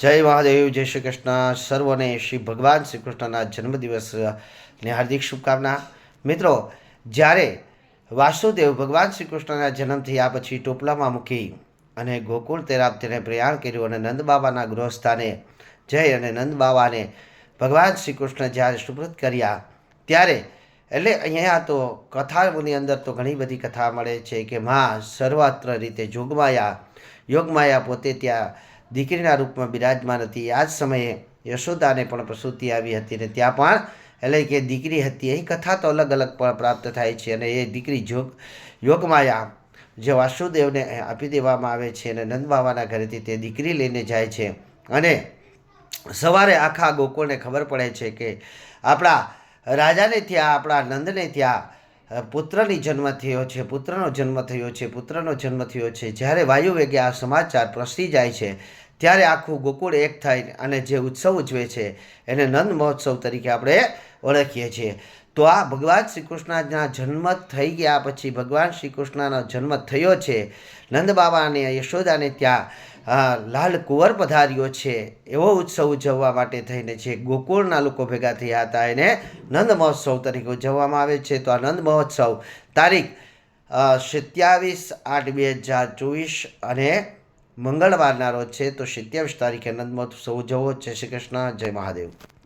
જય મહાદેવ, જય શ્રી કૃષ્ણ. સર્વને શ્રી ભગવાન શ્રી કૃષ્ણના જન્મદિવસની હાર્દિક શુભકામના. મિત્રો, જ્યારે વાસુદેવ ભગવાન શ્રી કૃષ્ણના જન્મ થયા પછી ટોપલામાં મૂકી અને ગોકુળ તેરાબ તેને પ્રયાણ કર્યું અને નંદ બાબાના ગૃહસ્થાને જય અને નંદ બાબાને ભગવાન શ્રી કૃષ્ણ જ્યારે સુપ્રત કર્યા, ત્યારે એટલે અહીંયા તો કથાની અંદર તો ઘણી બધી કથા મળે છે કે માં સર્વત્ર રીતે જોગમાયા, યોગમાયા પોતે ત્યાં દીકરીના રૂપમાં બિરાજમાન હતી. આ જ સમયે યશોદાને પણ પ્રસૂતિ આવી હતી ને ત્યાં પણ એટલે કે દીકરી હતી. અહીં કથા તો અલગ અલગ પણ પ્રાપ્ત થાય છે અને એ દીકરી જોગ, યોગમાયા જે વાસુદેવને આપી દેવામાં આવે છે અને નંદ બાબાના ઘરેથી તે દીકરી લઈને જાય છે. અને સવારે આખા ગોકુળને ખબર પડે છે કે આપણા રાજાને ત્યાં, આપણા નંદને ત્યાં પુત્રની જન્મ થયો છે, પુત્રનો જન્મ થયો છે, પુત્રનો જન્મ થયો છે. જ્યારે વાયુવેગે આ સમાચાર પ્રસરી જાય છે, ત્યારે આખું ગોકુળ એક થાય અને જે ઉત્સવ ઉજવે છે, એને નંદ મહોત્સવ તરીકે આપણે ઓળખીએ છીએ. તો આ ભગવાન શ્રી કૃષ્ણના જન્મ થઈ ગયા પછી ભગવાન શ્રી કૃષ્ણનો જન્મ થયો છે. નંદ બાબા અને યશોદાને ત્યાં લાલ કુંવર પધાર્યો છે. એવો ઉત્સવ ઉજવવા માટે થઈને છે ગોકુળના લોકો ભેગા થયા હતા, એને નંદ મહોત્સવ તરીકે ઉજવવામાં આવે છે. તો આ નંદ મહોત્સવ તારીખ સત્યાવીસ આઠ બે હજાર ચોવીસ અને મંગળવારના રોજ છે. તો સત્યાવીસ તારીખે નંદ મહોત્સવ ઉજવવો. જય શ્રી કૃષ્ણ, જય મહાદેવ.